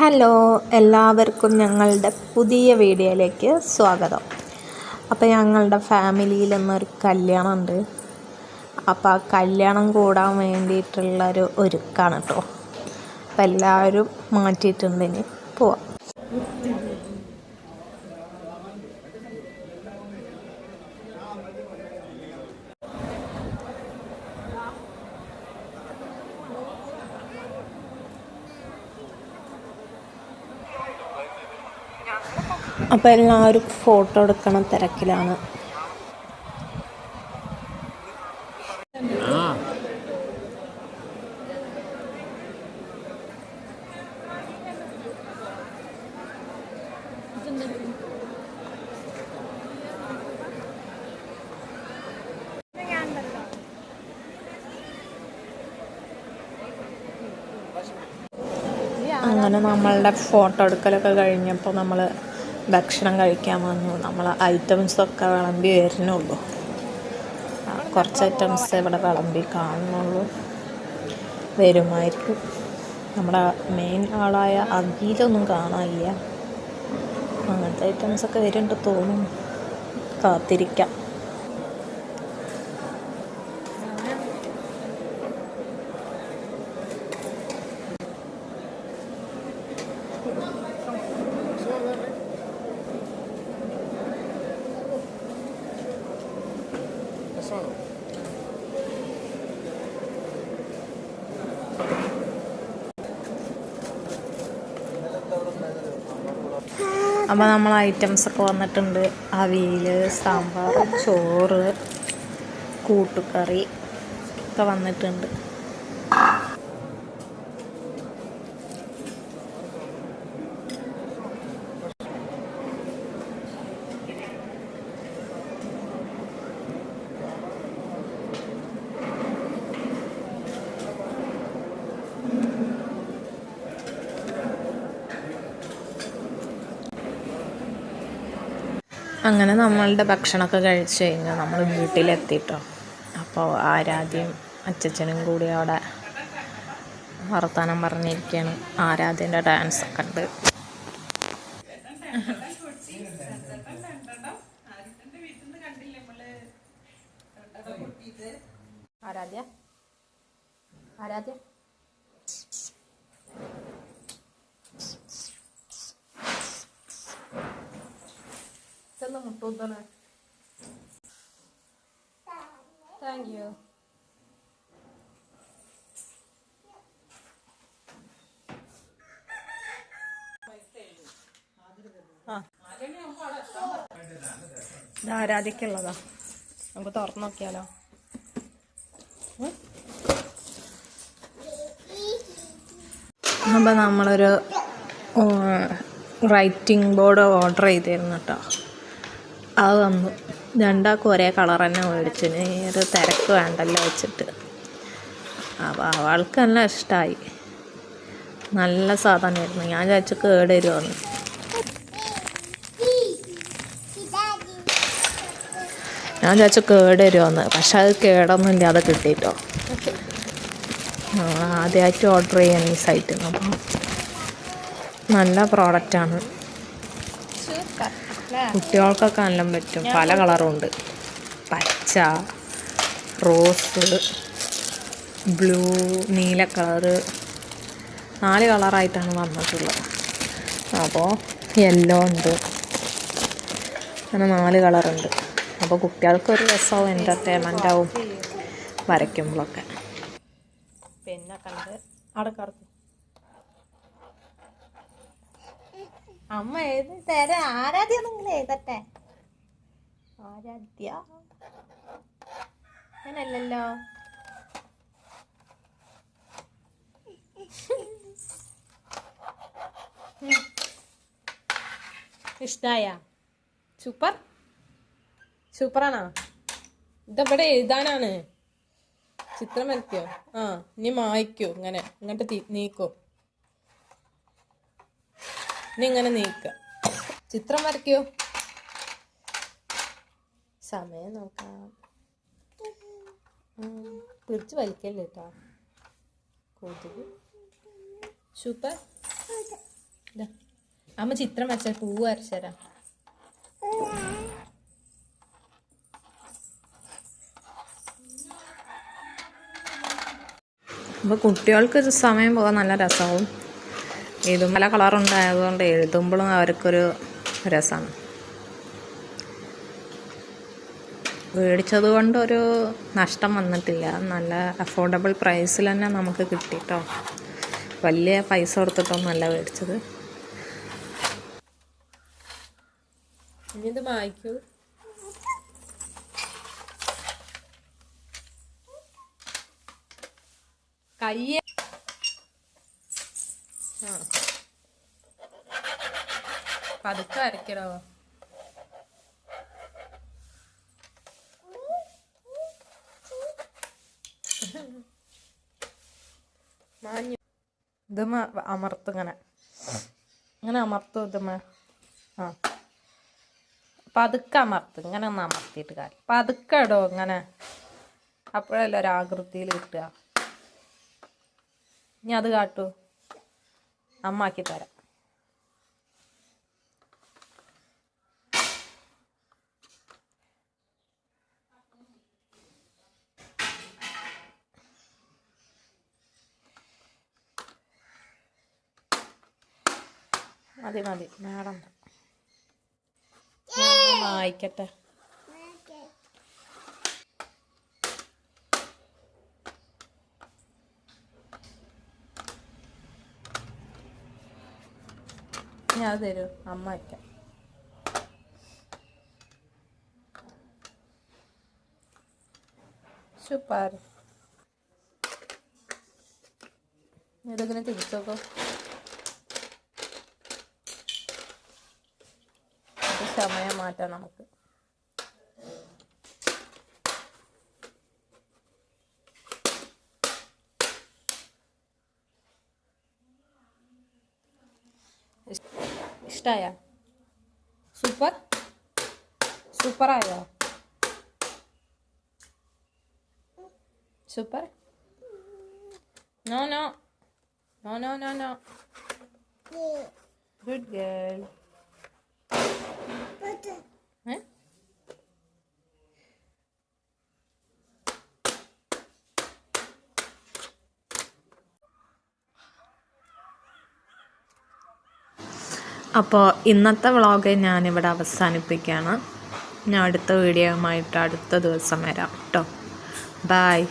Hello എല്ലാവർക്കും ഞങ്ങളുടെ പുതിയ വീഡിയോയിലേക്ക് സ്വാഗതം. അപ്പോൾ ഞങ്ങളുടെ ഫാമിലിയിൽ ഇന്നൊരു കല്യാണമുണ്ട്. അപ്പോൾ ആ കല്യാണം കൂടാൻ വേണ്ടിയിട്ടുള്ളൊരു ഒരുക്കാണ് കേട്ടോ. അപ്പോൾ എല്ലാവരും മാറ്റിയിട്ടുണ്ട് ഇനി പോവാം. അപ്പോൾ എല്ലാവരും ഫോട്ടോ എടുക്കണം തിരക്കിലാണ്. അങ്ങനെ നമ്മളുടെ ഫോട്ടോ എടുക്കലൊക്കെ കഴിഞ്ഞപ്പോൾ നമ്മൾ ഭക്ഷണം കഴിക്കാൻ വന്നു. നമ്മൾ ഐറ്റംസൊക്കെ വിളമ്പി വരുന്നുള്ളൂ കുറച്ച് ഐറ്റംസ് ഇവിടെ വിളമ്പി കാണുന്നുള്ളൂ. വരുമായിരിക്കും. നമ്മുടെ മെയിൻ ആളായ അഖിലൊന്നും കാണാനില്ല. അങ്ങനത്തെ ഐറ്റംസൊക്കെ വരുന്നുണ്ട് തോന്നുന്നു. കാത്തിരിക്കാം. അപ്പോൾ നമ്മൾ ഐറ്റംസ് ഒക്കെ വന്നിട്ടുണ്ട്. അവിയൽ സാമ്പാർ ചോറ് കൂട്ടുകറി ഒക്കെ വന്നിട്ടുണ്ട്. അങ്ങനെ നമ്മളുടെ ഭക്ഷണമൊക്കെ കഴിച്ച് കഴിഞ്ഞാൽ നമ്മൾ വീട്ടിലെത്തിയിട്ടോ അപ്പോൾ ആരാധ്യം അച്ചച്ചനും കൂടി അവിടെ വർത്തമാനം പറഞ്ഞിരിക്കുകയാണ് ആരാധ്യന്റെ ഡാൻസ് ഒക്കെ ഉണ്ട്. ആരാധ്യ? ആരാധ്യ? ചെന്ന് മുട്ടൂത്തണ് താങ്ക് യു ആരാധിക്കുള്ളതാ? നമുക്ക് തുറന്നു നോക്കിയാലോ? അപ്പം നമ്മളൊരു റൈറ്റിംഗ് ബോർഡ് ഓർഡർ ചെയ്തിരുന്നു കേട്ടോ. അത് വന്നു രണ്ടാൾക്കും ഒരേ കളർ തന്നെ മേടിച്ചിന് ഒരു തിരക്ക് വേണ്ടല്ലോ വെച്ചിട്ട്. അപ്പോൾ അവൾക്ക് നല്ല ഇഷ്ടമായി നല്ല സാധനമായിരുന്നു. ഞാൻ വിചാരിച്ചു കേട് വരുമെന്ന്. ഞാൻ വിചാരിച്ചു കേട് വരുമെന്ന്. പക്ഷെ അത് കേടൊന്നും ഇല്ലാതെ കിട്ടിയിട്ടോ. ആദ്യമായിട്ട് ഓർഡർ ചെയ്യാൻ ഈ സൈറ്റിൽ നിന്ന് അപ്പം നല്ല പ്രോഡക്റ്റാണ് കുട്ടികൾക്കൊക്കെ നല്ല പറ്റും. പല കളറും ഉണ്ട് പച്ച റോസ് ബ്ലൂ നീല കളറ്. നാല് കളറായിട്ടാണ് വന്നിട്ടുള്ളത്. അപ്പോൾ യെല്ലോ ഉണ്ട്. അങ്ങനെ നാല് കളറുണ്ട്. അപ്പോൾ കുട്ടികൾക്കൊരു രസമാവും എന്റർടൈൻമെന്റ് ആവും വരയ്ക്കുമ്പോഴൊക്കെ. പിന്നെ കണ്ട് അവിടെ അമ്മ എഴുതി തരാം. ആരാധ്യ നിങ്ങൾ എഴുതട്ടെ. ആരാധ്യ? അങ്ങനല്ലല്ലോ. ഇഷ്ടായ? സൂപ്പർ. സൂപ്പറാണോ? ഇതെവിടെ എഴുതാനാണ്. ചിത്രം വരയ്ക്കോ? ആ ഇനി മായ്ക്കോ. ഇങ്ങനെ. ഇങ്ങോട്ട് നീക്കോ. ഇനി ഇങ്ങനെ നീക്കുക. ചിത്രം വരയ്ക്കോ. സമയം നോക്കാം. പിടിച്ച് വലിക്കല്ലേ കേട്ടോ കൊതുക്. സൂപ്പർ. അമ്മ ചിത്രം വരച്ച പൂവ് വരച്ചുതരാം അപ്പോൾ കുട്ടികൾക്ക് സമയം പോകാൻ നല്ല രസമാവും ഇതും പല കളറുണ്ടായതുകൊണ്ട് എഴുതുമ്പോഴും അവർക്കൊരു രസമാണ് മേടിച്ചത് കൊണ്ടൊരു നഷ്ടം വന്നിട്ടില്ല. നല്ല അഫോർഡബിൾ പ്രൈസിൽ തന്നെ നമുക്ക് കിട്ടി കേട്ടോ വലിയ പൈസ കൊടുത്തിട്ടൊന്നുമല്ല മേടിച്ചത്. കയ്യെ പതുക്കെ വരയ്ക്കടോ മാഞ്ഞു. ഇതമ്മ അമർത്ത് ഇങ്ങനെ. ഇങ്ങനെ അമർത്തും ഇതുമ ആ. പതുക്കെ അമർത്ത് ഇങ്ങനെ ഒന്ന് അമർത്തിയിട്ട് കാര്യം പതുക്കെ ഇടോ ഇങ്ങനെ. അപ്പോഴല്ല ഒരാകൃതിയിൽ കിട്ടുക. ഇനി അത് കാട്ടൂ. അമ്മാക്കി തരാം. മതി മതി. മാഡം വായിക്കട്ടെ ഞാൻ അത് തരൂ. അമ്മ വയ്ക്കാം. സൂപ്പർ ഇതിങ്ങനെ തിരിച്ചോക്കോ ഇത് സമയം മാറ്റാം നമുക്ക്. ಇಷ್ಟ ಆಯಾ ಸೂಪರ್ ಸೂಪರ್ ಆಯಾ super no no no no no no good girl അപ്പോൾ ഇന്നത്തെ വ്ളോഗ് ഞാനിവിടെ അവസാനിപ്പിക്കുകയാണ്. ഞാൻ അടുത്ത വീഡിയോയുമായിട്ട് അടുത്ത ദിവസം വരാം. കേട്ടോ. ബായ്